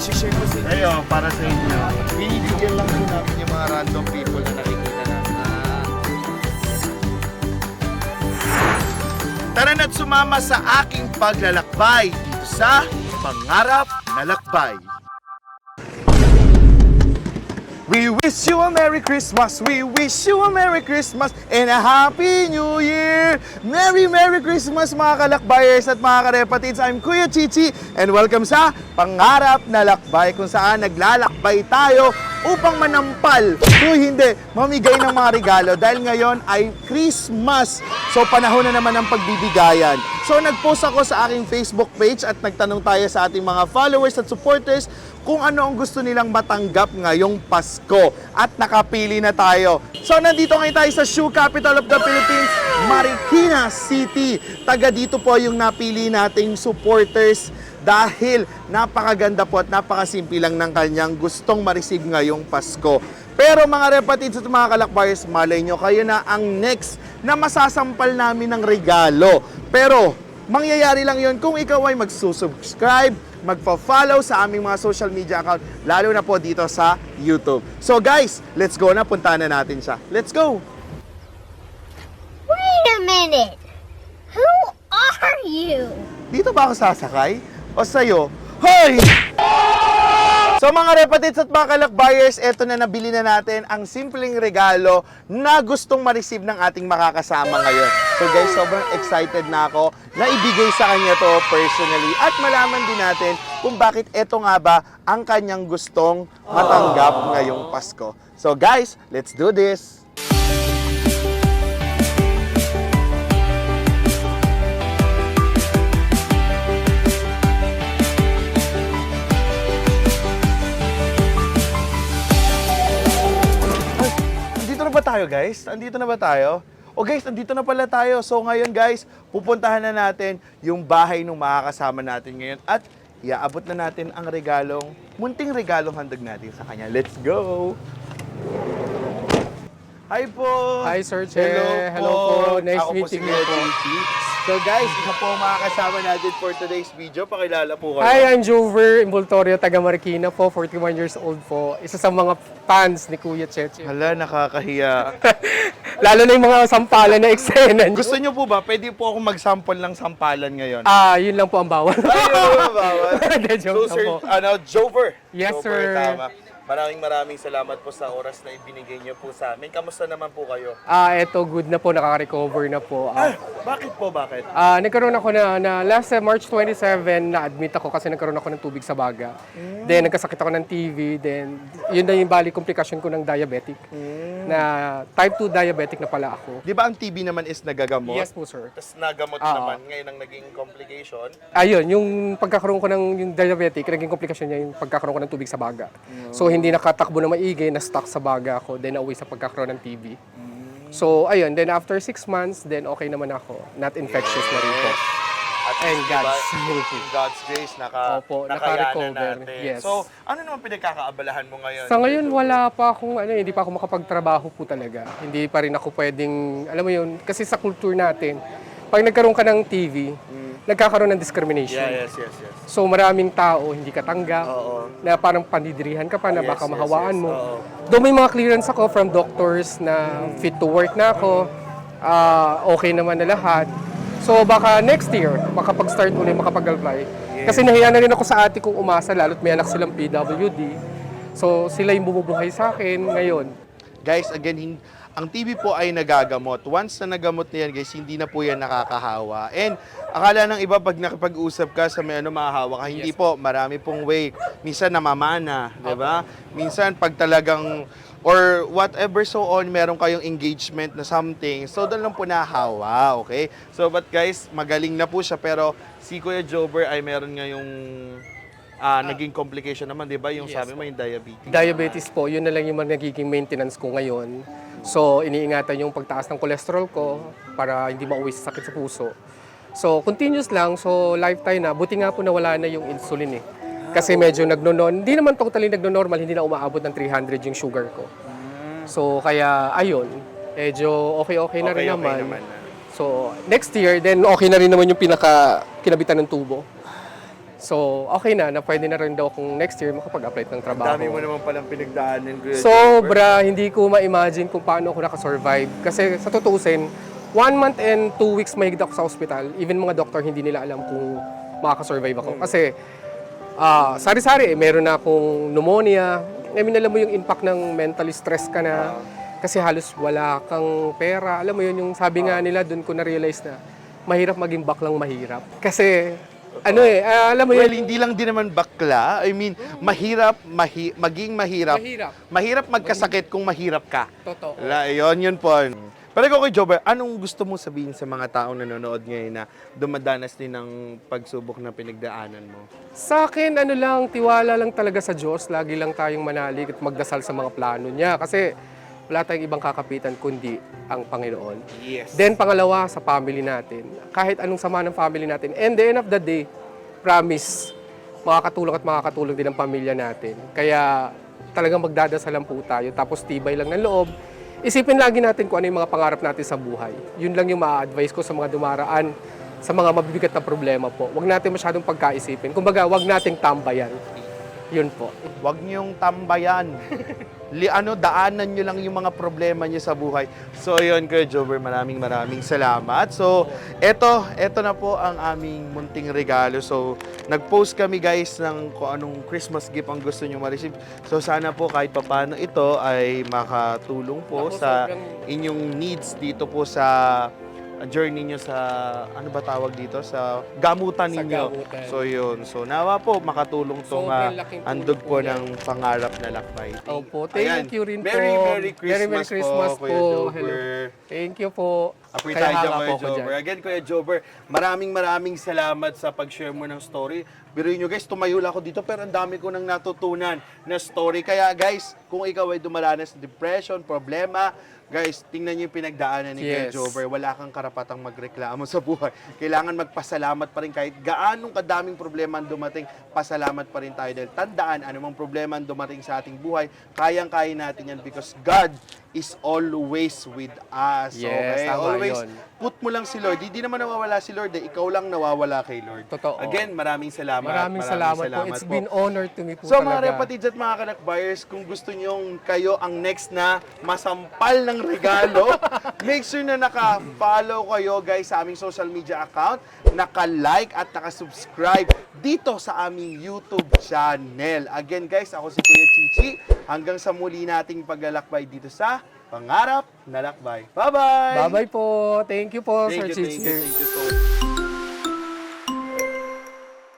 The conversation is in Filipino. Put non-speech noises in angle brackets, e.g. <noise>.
isi-share ko sa inyo. Ayo, para sa inyo. Binibigyan lang po namin yung mga random people na nakikita namin. Tara na't sumama sa aking paglalakbay dito sa Pangarap na Lakbay. We wish you a Merry Christmas. We wish you a Merry Christmas and a Happy New Year. Merry Merry Christmas mga kalakbayers at mga karepatids. I'm Kuya Chichi and welcome sa Pangarap na Lakbay kung saan naglalakbay tayo upang manampal. Kung hindi, mamigay ng mga regalo dahil ngayon ay Christmas. So panahon na naman ng pagbibigayan. So nag-post ako sa aking Facebook page at nagtanong tayo sa ating mga followers at supporters kung ano ang gusto nilang matanggap ngayong Pasko. At nakapili na tayo. So nandito ngayon tayo sa shoe capital of the Philippines, Marikina City. Taga dito po yung napili nating supporters dahil napakaganda po at napakasimple lang ng kanyang gustong ma-receive ngayong Pasko. Pero mga repatids at mga kalakbayers, malay nyo, kayo na ang next na masasampal namin ng regalo. Pero mangyayari lang yon kung ikaw ay magsusubscribe, magpa-follow sa aming mga social media account, lalo na po dito sa YouTube. So guys, let's go na, puntahan na natin siya. Let's go! Wait a minute. Who are you? Dito ba ako sasakay? O sa'yo? Hoy! So mga repatids at mga kalakbayers, eto na nabili na natin ang simpleng regalo na gustong ma-receive ng ating makakasama ngayon. So guys, sobrang excited na ako na ibigay sa kanya to personally at malaman din natin kung bakit eto nga ba ang kanyang gustong matanggap ngayong Pasko. So guys, let's do this! Na ba tayo guys? Andito na ba tayo? O guys, andito na pala tayo. So ngayon guys, pupuntahan na natin yung bahay ng makakasama natin ngayon at iaabot na natin ang regalong, munting regalong handag natin sa kanya. Let's go! Hi po! Hi, Sir Che. Hello po! Nice Ako po si you Kuya po. Chichi. So guys, isa po ang makakasama natin for today's video. Pakilala po kayo. Hi, I'm Jover Invultorio, taga Marikina po, 41 years old po. Isa sa mga fans ni Kuya Cheche. Hala, nakakahiya. <laughs> Lalo na yung mga sampalan na eksena niyo. Gusto nyo po ba, pwede po ako mag-sample ng sampalan ngayon? Ah, yun lang po ang bawal. Ayun, bawal. <laughs> Hindi, So, joke lang sir, po. ano, Jover. Yes, Jover, sir. Tama. Maraming maraming salamat po sa oras na ibinigay niyo po sa amin. Kamusta naman po kayo? Ah, eto, good na po, nakaka-recover na po. Ah, Bakit po, bakit? Ah, nagkaroon ako na, na last uh, March 27, na-admit ako kasi nagkaroon ako ng tubig sa baga. Then nagkasakit ako ng TV, then yun na yung bali komplikasyon ko ng diabetic. Na type 2 diabetic na pala ako. Di ba ang TB naman is nagagamot? Yes po, sir. Tapos nagamot Ah. naman ngayon ang naging complication. Ayun, yung pagkakaroon ko ng yung diabetic, naging komplikasyon niya yung pagkakaroon ko ng tubig sa baga. So hindi nakatakbo na maigi, na-stuck sa baga ako, then nauwi sa pagkakaroon ng TB. So ayun, then after six months, then okay naman ako. Not infectious na rin po. At And God's grace. God's grace, naka, Opo, nakayanan naka-recover. natin. Yes. So, ano naman pinagkakaabalahan mo ngayon? Sa ngayon, wala pa akong, ano, hindi pa ako makapagtrabaho po talaga. Hindi pa rin ako pwedeng, alam mo yun, kasi sa culture natin, pag nagkaroon ka ng TV, nagkakaroon ng discrimination. Mm. Yeah, yes, yes, yes. So maraming tao hindi ka tanggap, Oo. na parang pandidirihan ka pa na Yes, baka yes, mahawaan yes. mo. Oo. Doon may mga clearance ako from doctors na fit to work na ako, ah, okay naman na lahat. So baka next year, makapag-start ulit, makapag-apply. Kasi nahiya na rin ako sa ate kong umasa, lalo't may anak silang PWD. So sila yung bumubuhay sa akin ngayon. Guys, again, hin- ang TB po ay nagagamot. Once na nagamot na yan, guys, hindi na po yan nakakahawa. And akala ng iba, pag nakipag-usap ka sa may ano, mahahawa ka, hindi po, marami pong way. Minsan namamana, di ba? Minsan pag talagang, or whatever so on, meron kayong engagement na something, so doon lang po nahawa, okay? So, but guys, magaling na po siya, pero si Kuya Jober ay meron ngayong ah, naging complication naman, di ba? Yung Yes sabi mo, yung diabetes. Diabetes po, yun na lang yung nagiging maintenance ko ngayon. So, iniingatan yung pagtaas ng cholesterol ko para hindi mauwi sa sakit sa puso. So, continuous lang. So, lifetime na. Buti nga po na wala na yung insulin eh. Kasi medyo nagno-non, hindi naman totally nagno-normal, hindi na umaabot ng 300 yung sugar ko. So, kaya ayun, medyo okay-okay na rin Okay, okay naman. naman na. So, next year, then okay na rin naman yung pinaka kinabitan ng tubo. So, okay na, na pwede na rin daw kung next year makapag-apply ng trabaho. Dami mo naman palang pinagdaanan. Sobra, hindi ko ma-imagine kung paano ako nakasurvive. Kasi sa tutusin, one month and two weeks mahigit ako sa hospital. Even mga doktor, hindi nila alam kung makakasurvive ako. Kasi, ah, sari-sari, eh, meron na akong pneumonia. I mean, alam mo yung impact ng mentally stress ka na. Kasi halos wala kang pera. Alam mo yun, yung sabi nga nila, doon ko na-realize na mahirap maging baklang mahirap. Kasi, ano eh, ah, alam mo Well, yun, hindi lang din naman bakla. I mean, mahirap mahi- maging mahirap. mahirap. Mahirap magkasakit kung mahirap ka. Totoo. La, yun, yun po. Pero ikaw kay Jobber, anong gusto mo sabihin sa mga taong nanonood ngayon na dumadanas din ng pagsubok na pinagdaanan mo? Sa akin, ano lang, tiwala lang talaga sa Diyos. Lagi lang tayong manalig at magdasal sa mga plano niya. Kasi wala tayong ibang kakapitan kundi ang Panginoon. Yes. Then pangalawa, sa family natin. Kahit anong sama ng family natin. And the end of the day, promise, makakatulong at makakatulong din ang pamilya natin. Kaya talagang magdadasalan po tayo. Tapos tibay lang ng loob. Isipin lagi natin kung ano yung mga pangarap natin sa buhay. Yun lang yung ma-advise ko sa mga dumaraan sa mga mabibigat na problema po. Huwag natin masyadong pagkaisipin. Kumbaga, huwag nating tambayan. Yun po. Huwag niyong tambayan. <laughs> Li, ano, daanan niyo lang yung mga problema niyo sa buhay. So, yun, Kuya Jobber, maraming maraming salamat. So, eto, eto na po ang aming munting regalo. So, nag-post kami guys ng kung anong Christmas gift ang gusto niyo ma-receive. So, sana po kahit papano ito ay makatulong po Ako, sa sobrang- inyong needs dito po sa journey niyo sa ano ba tawag dito sa gamutan Sa ninyo. gamutan. So yun. So nawa po makatulong tong Sobrang ah, laking andog po po yan. ng pangarap na lakbay. Opo, thank Ayan. you rin Merry, po. Merry Christmas, Merry, Merry Christmas po, Kuya po. Jobber. Hello. Thank you po. Apoy Kaya tayo dyan, hanga Kuya po ako dyan. Again, Kuya Jobber, maraming maraming salamat sa pag-share mo ng story. Pero nyo guys, tumayo lang ako dito pero ang dami ko nang natutunan na story. Kaya guys, kung ikaw ay dumaranas ng depression, problema, guys, tingnan nyo yung pinagdaanan ni Kuya Yes. Jobber. Wala kang karapatang magreklamo <laughs> sa buhay. Kailangan magpasalamat pa rin kahit gaanong kadaming problema ang dumating, pasalamat pa rin tayo. Dahil tandaan, anumang problema ang dumating sa ating buhay, kayang-kaya natin yan because God is always with us. Yes, okay? tama Always yun. put mo lang si Lord. Hindi naman nawawala si Lord, eh. ikaw lang nawawala kay Lord. Totoo. Again, maraming salamat. Maraming, salamat, po. It's been honor to me po So talaga. mga repatids at mga kanakbayers, kung gusto nyong kayo ang next na masampal ng regalo, <laughs> make sure na naka-follow kayo guys sa aming social media account, naka-like at naka-subscribe dito sa aming YouTube channel. Again guys, ako si Kuya Chichi. Hanggang sa muli nating paglalakbay dito sa Pangarap na Lakbay. Bye-bye! Bye-bye po. Thank you po, Thank Sir you, thank you, thank you so much.